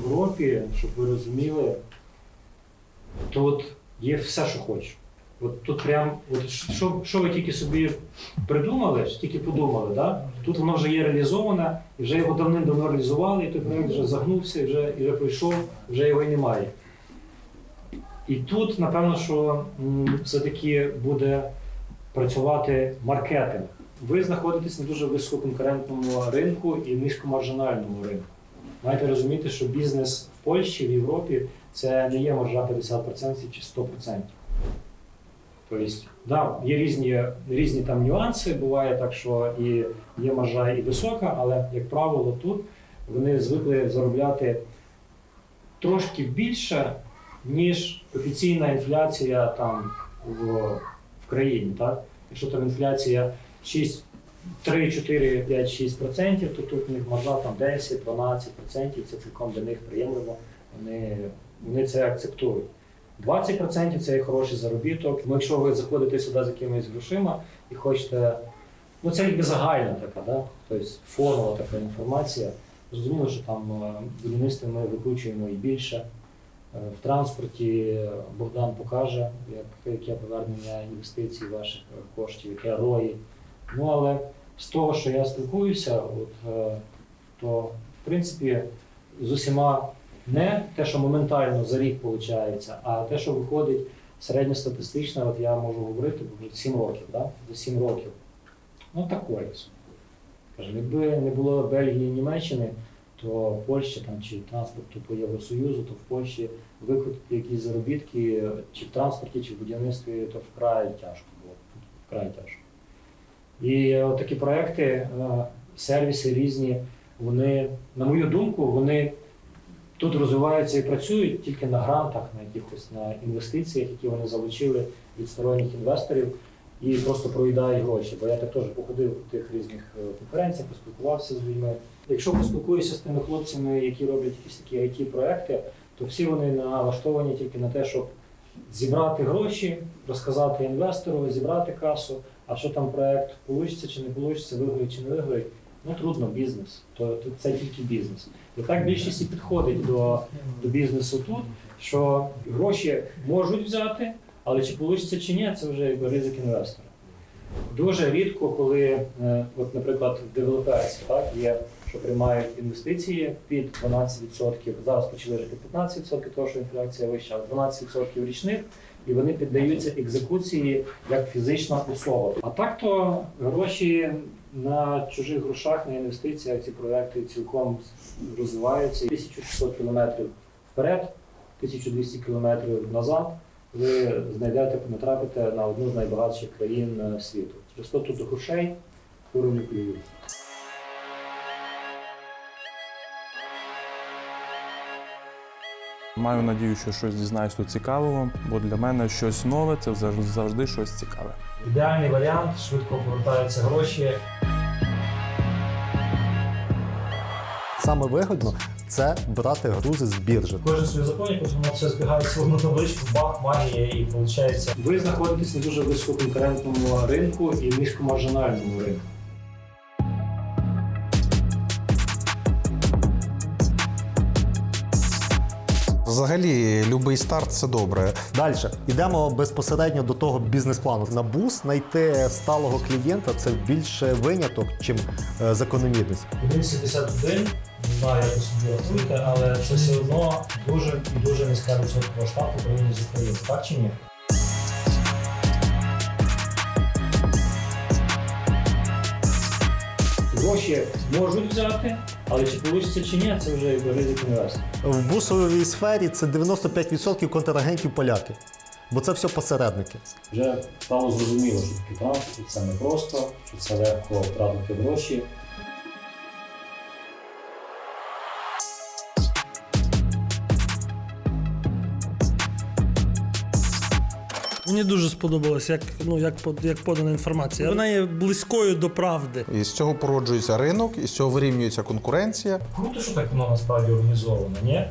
принципі, щоб ви розуміли, тут є все, що хочеш. От тут прям, от що, що ви тільки собі придумали, тільки подумали, да? тут воно вже є реалізоване, і вже його давним-давно реалізували, і той проєкт вже загнувся, і вже, і вже пройшов, вже його і немає. І тут, напевно, що все-таки буде працювати маркетинг. Ви знаходитесь на дуже висококонкурентному ринку і низькомаржинальному ринку. Маєте розуміти, що бізнес в Польщі, в Європі це не є маржа 50% чи 100%. Тобто, да, є різні, різні там нюанси, буває так, що і є маржа і висока, але, як правило, тут вони звикли заробляти трошки більше, ніж офіційна інфляція там в, в країні. Так? Якщо там інфляція 6, 3, 4, 5, 6 процентів, то тут них там 10, 12 процентів, це цілком для них приємливо, вони, вони це акцептують. 20% це хороший заробіток. Ну, якщо ви заходите сюди з якимись грошима і хочете, ну це якби загальна така, да? тобто фонова така інформація. Зрозуміло, що там е, будівництво ми викручуємо і більше. Е, В транспорті Богдан покаже, як, яке повернення інвестицій ваших коштів, яке рої. Ну але з того, що я спілкуюся, от, е, то в принципі з усіма не те, що моментально за рік виходить, а те, що виходить середньостатистично, от я можу говорити, бо вже 7 років, да? за 7 років. Ну. Кажемо, якби не було Бельгії і Німеччини, то Польща там, чи транспорту по Євросоюзу, то в Польщі викрутити якісь заробітки чи в транспорті, чи в будівництві, то вкрай тяжко було. Вкрай тяжко. І такі проекти, е, сервіси різні, вони, на мою думку, вони тут розвиваються і працюють тільки на грантах, на якихось на інвестиціях, які вони залучили від сторонніх інвесторів і просто проїдають гроші. Бо я так теж походив по тих різних е, конференціях, поспілкувався з людьми. Якщо поспілкуюся з тими хлопцями, які роблять якісь такі it проекти то всі вони налаштовані тільки на те, щоб зібрати гроші, розказати інвестору, зібрати касу. А що там проект вийде чи не вийде, виграє чи не виграє, ну трудно бізнес. То, це тільки бізнес. І так більшість і підходить до, до бізнесу тут, що гроші можуть взяти, але чи вийде чи ні, це вже якби ризик інвестора. Дуже рідко, коли, е, от, наприклад, в девелоперці так, є, що приймають інвестиції під 12%, зараз почали під 15%, тому що інфляція вища, 12% річних, і вони піддаються екзекуції як фізична особа. А так то гроші на чужих грошах, на інвестиціях ці проекти цілком розвиваються. 1600 кілометрів вперед, 1200 кілометрів назад ви знайдете, потрапите на одну з найбагатших країн е, світу. Через то тут грошей не клюють. Маю надію, що щось дізнаюсь тут цікавого, бо для мене щось нове це завжди- щось цікаве. Ідеальний варіант, швидко повертаються гроші. Саме вигідно це брати грузи з біржі. Кожен свій закон, якось воно все збігає в свою табличку, бах, магія, і виходить. Ви знаходитесь на дуже висококонкурентному ринку і низькомаржинальному ринку. Взагалі, любий старт це добре. Далі йдемо безпосередньо до того бізнес-плану. На бус знайти сталого клієнта це більше виняток, чим е, закономірність. 1,71, не знаю, як ви собі рахуєте, але це все одно дуже і дуже низька відсоткова штату порівняно з Україною. Так чи ні? Гроші можуть взяти, але чи вийде чи ні, це вже ризик інвестора. В бусовій сфері це 95% контрагентів поляки, бо це все посередники. Вже стало зрозуміло, що таке транспорт це не просто, що це легко втратити гроші. Мені дуже сподобалось, як, ну, як, як подана інформація. Вона є близькою до правди. І з цього породжується ринок, і з цього вирівнюється конкуренція. Круто, що так воно насправді організовано, ні?